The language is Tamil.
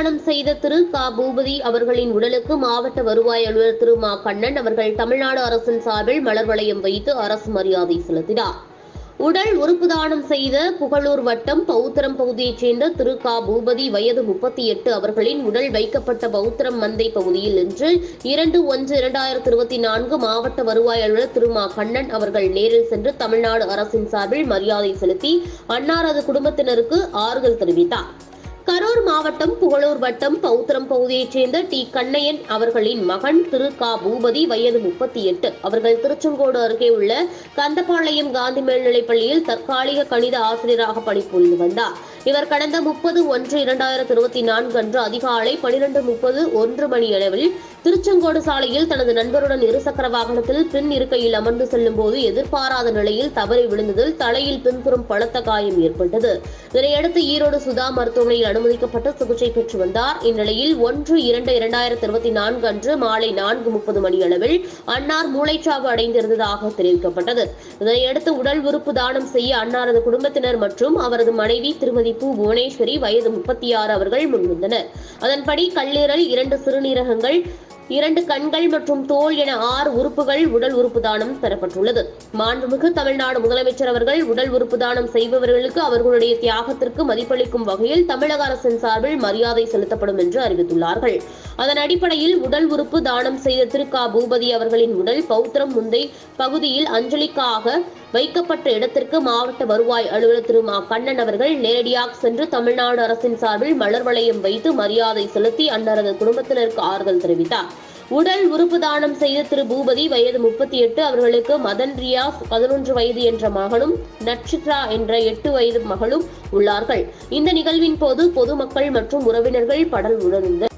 தானம் செய்த திரு க. பூபதி அவர்களின் உடலுக்கு மாவட்ட வருவாய் அலுவலர் திரு மா. கண்ணன் அவர்கள் தமிழ்நாடு அரசின் சார்பில் மலர் வளையம் வைத்து அரசு மரியாதை செலுத்தினார். உடல் உறுப்பு தானம் செய்த புகழூர் வட்டம் பௌத்திரம் பகுதியைச் சேர்ந்த திரு க. பூபதி வயது முப்பத்தி எட்டு அவர்களின் உடல் வைக்கப்பட்ட பௌத்திரம் மந்தை பகுதியில் இன்று இரண்டு ஒன்று இரண்டாயிரத்தி இருபத்தி நான்கு மாவட்ட வருவாய் அலுவலர் திரு மா. கண்ணன் அவர்கள் நேரில் சென்று தமிழ்நாடு அரசின் சார்பில் மரியாதை செலுத்தி அன்னாரது குடும்பத்தினருக்கு ஆறுதல் தெரிவித்தார். கரூர் மாவட்டம் புகழூர் வட்டம் பௌத்திரம் பகுதியைச் சேர்ந்த டி. கண்ணையன் அவர்களின் மகன் திரு. கா. பூபதி வயது முப்பத்தி எட்டு அவர்கள் திருச்செங்கோடு அருகே உள்ள கந்தபாளையம் காந்தி மேல்நிலைப் பள்ளியில் தற்காலிக கணித ஆசிரியராக பணிபுரிந்து வந்தார். இவர் கடந்த முப்பது ஒன்று இரண்டாயிரத்தி இருபத்தி நான்கு அன்று அதிகாலை பனிரெண்டு முப்பது ஒன்று மணி அளவில் திருச்செங்கோடு சாலையில் தனது நண்பருடன் இருசக்கர வாகனத்தில் பின் இருக்கையில் அமர்ந்து செல்லும் போது எதிர்பாராத நிலையில் தவறி விழுந்ததில் தலையில் பின்புறம் பலத்த காயம் ஏற்பட்டது. இதனையடுத்து ஈரோடு சுதா மருத்துவமனையில் அனுமதிக்கப்பட்டு சிகிச்சை பெற்று வந்தார். இந்நிலையில் ஒன்று இரண்டு இரண்டாயிரத்தி இருபத்தி நான்கு அன்று மாலை நான்கு முப்பது மணி அளவில் அன்னார் மூளைச்சாவு அடைந்திருந்ததாக தெரிவிக்கப்பட்டது. இதனையடுத்து உடல் உறுப்பு தானம் செய்ய அன்னாரது குடும்பத்தினர் மற்றும் அவரது மனைவி திருமதி பூ புவனேஸ்வரி வயது முப்பத்தி ஆறு அவர்கள் முன்வந்தனர் அதன்படி கல்லீரல் இரண்டு சிறுநீரகங்கள் இரண்டு கண்கள் மற்றும் தோல் என ஆறு உறுப்புகள் உடல் உறுப்பு தானம் பெறப்பட்டுள்ளது. மாண்புமிகு தமிழ்நாடு முதலமைச்சர் அவர்கள் உடல் உறுப்பு தானம் செய்பவர்களுக்கு அவர்களுடைய தியாகத்திற்கு மதிப்பளிக்கும் வகையில் தமிழக அரசின் சார்பில் மரியாதை செலுத்தப்படும் என்று அறிவித்துள்ளார்கள். அதன் அடிப்படையில் உடல் உறுப்பு தானம் செய்த திரு க பூபதி அவர்களின் உடல் பௌத்திரம் முந்தை பகுதியில் அஞ்சலிக்காக வைக்கப்பட்ட இடத்திற்கு மாவட்ட வருவாய் அலுவலர் திரு மா. கண்ணன் அவர்கள் நேரடியாக சென்று தமிழ்நாடு அரசின் சார்பில் மலர் வளையம் வைத்து மரியாதை செலுத்தி அன்னாரது குடும்பத்தினருக்கு ஆறுதல் தெரிவித்தார். உடல் உறுப்பு தானம் செய்த திரு பூபதி வயது முப்பத்தி எட்டு அவர்களுக்கு மதன் ரியாஸ் பதினொன்று வயது என்ற மகனும் நட்சித்ரா என்ற எட்டு வயது மகளும் உள்ளார்கள். இந்த நிகழ்வின் போது பொதுமக்கள் மற்றும் உறவினர்கள் படல் உணர்ந்து